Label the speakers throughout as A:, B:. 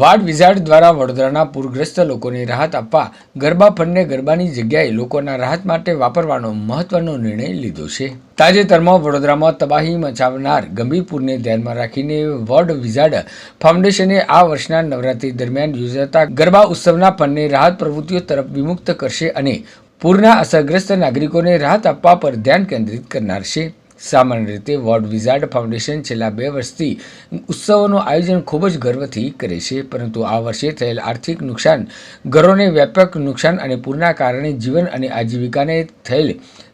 A: વાડ વિઝાર્ડ દ્વારા વડોદરાના પૂરગ્રસ્ત લોકોને રાહત આપવા ગરબા ફંડને ગરબાની જગ્યાએ લોકોના રાહત માટે વાપરવાનો મહત્વનો નિર્ણય લીધો છે. તાજેતરમાં વડોદરામાં તબાહી મચાવનાર ગંભીર પૂરને ધ્યાનમાં રાખીને વર્લ્ડ વિઝાર્ડ ફાઉન્ડેશને આ વર્ષના નવરાત્રી દરમિયાન યોજાતા ગરબા ઉત્સવના ફંડને રાહત પ્રવૃત્તિઓ તરફ વિમુક્ત કરશે અને પૂરના અસરગ્રસ્ત નાગરિકોને રાહત આપવા પર ધ્યાન કેન્દ્રિત કરનાર છે. સામાન્ય રીતે વર્લ્ડ વિઝાર્ડ ફાઉન્ડેશન છેલ્લા બે વર્ષથી ઉત્સવોનું આયોજન ખૂબ જ ગર્વથી કરે છે, પરંતુ આ વર્ષે થયેલ આર્થિક નુકસાન, ઘરોને વ્યાપક નુકસાન અને પૂરના કારણે જીવન અને આજીવિકાને થયેલ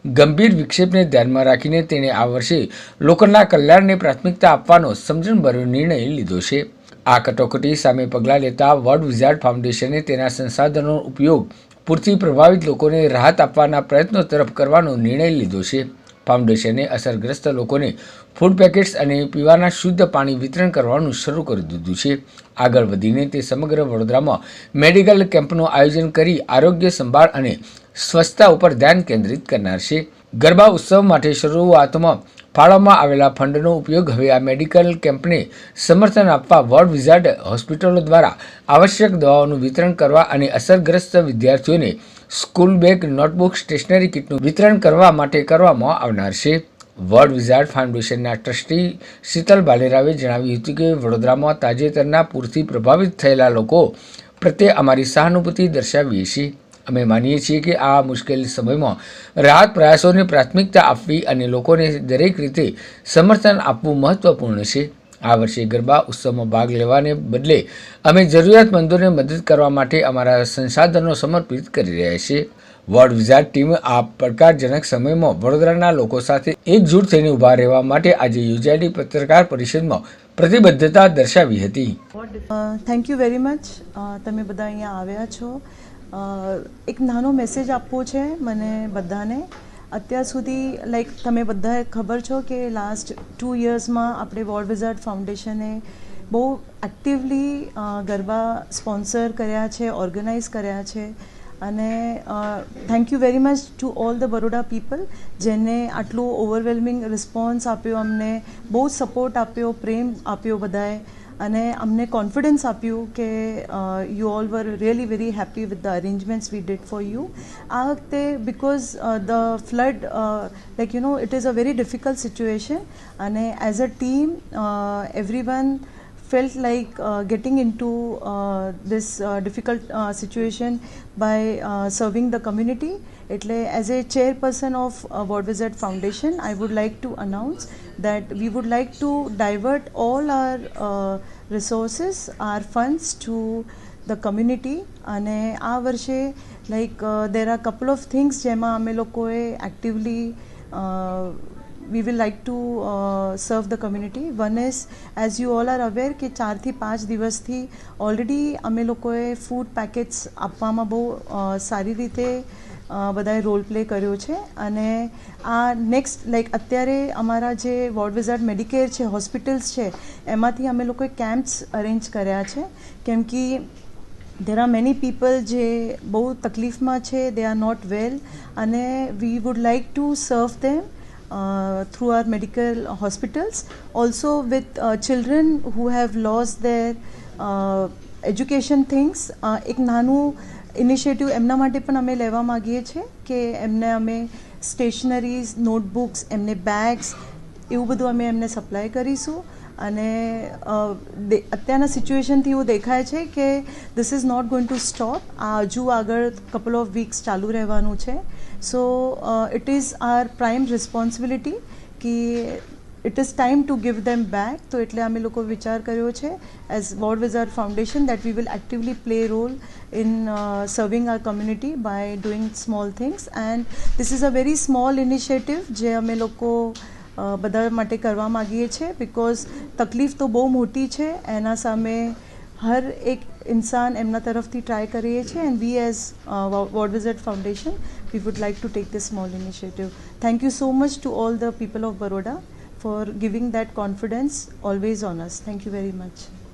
A: ગંભીર વિક્ષેપને ધ્યાનમાં રાખીને તેણે આ વર્ષે લોકોના કલ્યાણને પ્રાથમિકતા આપવાનો સમજણભર્યો નિર્ણય લીધો છે. આ કટોકટી સામે પગલાં લેતા વર્લ્ડ વિઝાર્ડ ફાઉન્ડેશને તેના સંસાધનોનો ઉપયોગ પૂરથી પ્રભાવિત લોકોને રાહત આપવાના પ્રયત્નો તરફ કરવાનો નિર્ણય લીધો છે. ફાઉન્ડેશને અસરગ્રસ્ત લોકોને ફૂડ પેકેટ્સ અને પીવાના શુદ્ધ પાણી વિતરણ કરવાનું શરૂ કરી દીધું છે. આગળ વધીને તે સમગ્ર વડોદરામાં મેડિકલ કેમ્પનું આયોજન કરી આરોગ્ય સંભાળ અને સ્વચ્છતા ઉપર ધ્યાન કેન્દ્રિત કરનાર છે. ગરબા ઉત્સવ માટે શરૂઆતમાં ફાળવવામાં આવેલા ફંડનો ઉપયોગ હવે આ મેડિકલ કેમ્પને સમર્થન આપવા વર્લ્ડ વિઝાર્ડ હોસ્પિટલો દ્વારા આવશ્યક દવાઓનું વિતરણ કરવા અને અસરગ્રસ્ત વિદ્યાર્થીઓને સ્કૂલ બેગ, નોટબુક, સ્ટેશનરી કિટનું વિતરણ કરવા માટે કરવામાં આવનાર છે. વર્લ્ડ વિઝાર્ડ ફાઉન્ડેશનના ટ્રસ્ટી શીતલ બાલેરાવે જણાવ્યું હતું કે વડોદરામાં તાજેતરના પૂરથી પ્રભાવિત થયેલા લોકો પ્રત્યે અમારી સહાનુભૂતિ દર્શાવીએ છીએ. અમે માનીએ છીએ કે આ મુશ્કેલ સમયમાં રાહત પ્રયાસોને પ્રાથમિકતા આપવી અને લોકોને દરેક રીતે સમર્થન આપવું મહત્વપૂર્ણ છે. આ વર્ષે ગરબા ઉત્સવમાં ભાગ લેવાને બદલે અમે જરૂરિયાતમંદોને મદદ કરવા માટે અમારા સંસાધનો સમર્પિત કરી રહ્યા છીએ. વર્લ્ડ વિઝાર્ડ ટીમ આ પડકારજનક સમયમાં વડોદરાના લોકો સાથે એકજૂટ થઈને ઊભા રહેવા માટે આજે યોજાયેલી પત્રકાર પરિષદમાં પ્રતિબદ્ધતા દર્શાવી હતી.
B: થેન્ક યુ વેરી મચ તમે બધા અહીંયા આવ્યા છો. એક નાનો મેસેજ આપવો છે મને બધાને. અત્યાર સુધી લાઈક તમે બધાએ ખબર છો કે લાસ્ટ ટુ યર્સમાં આપણે વોર્ડ વિઝાર્ડ ફાઉન્ડેશને બહુ એક્ટિવલી ગરબા સ્પોન્સર કર્યા છે ઓર્ગેનાઇઝ કર્યા છે. અને thank you very much to all the Baroda people જેને આટલું ઓવરવેલ્મિંગ રિસ્પોન્સ આપ્યો, અમને બહુ સપોર્ટ આપ્યો, પ્રેમ આપ્યો બધાએ. અને અમને કોન્ફિડન્સ આપ્યું કે you all were really very happy with the arrangements we did for you આ વખતે because the flood like you know it is a very difficult situation અને as a team every one felt like uh, getting into uh, this uh, difficult uh, situation by uh, serving the community. એટલે as a chairperson of uh, World Visit Foundation, I would like to announce that we would like to divert all our uh, resources, our funds to the community અને આ વર્ષે like there are couple of things જેમાં અમે લોકોએ actively we will like to serve the community. One is, as you all are aware, કે ચારથી પાંચ દિવસથી ઓલરેડી અમે લોકોએ ફૂડ પેકેટ્સ આપવામાં બહુ સારી રીતે બધાએ રોલ પ્લે કર્યો છે અને આ નેક્સ્ટ લાઈક અત્યારે અમારા જે વોર્ડ વિઝાર્ડ મેડિકેર છે હોસ્પિટલ્સ છે એમાંથી અમે લોકોએ કેમ્પ્સ અરેન્જ કર્યા છે કેમ કે દેર આર મેની પીપલ જે બહુ તકલીફમાં છે દે આર નોટ વેલ અને we would like to serve them through our medical hospitals. Also, with uh, children who have lost their uh, things, uh, એક નાનું ઇનિશિયેટિવ એમના માટે પણ અમે લેવા માગીએ છીએ કે એમને અમે સ્ટેશનરીઝ નોટબુક્સ એમને બેગ્સ એવું બધું અમે એમને સપ્લાય કરીશું અને અત્યારના સિચ્યુએશનથી એવું દેખાય છે કે this is not going to stop આ હજુ આગળ કપલ ઓફ વીક્સ ચાલુ રહેવાનું છે. So it is our prime responsibility કે it is time to give them back તો એટલે અમે લોકો વિચાર કર્યો છે as ward our foundation that we will actively play role in serving our community by doing small things and this is a very small initiative જે અમે લોકો બધા માટે કરવા માગીએ છીએ બિકોઝ તકલીફ તો બહુ મોટી છે એના સામે હર એક ઇન્સાન એમના તરફથી ટ્રાય કરીએ છીએ and we as ward visit foundation we would like to take this small initiative. Thank you so much to all the people of Baroda for giving that confidence always on us. Thank you very much.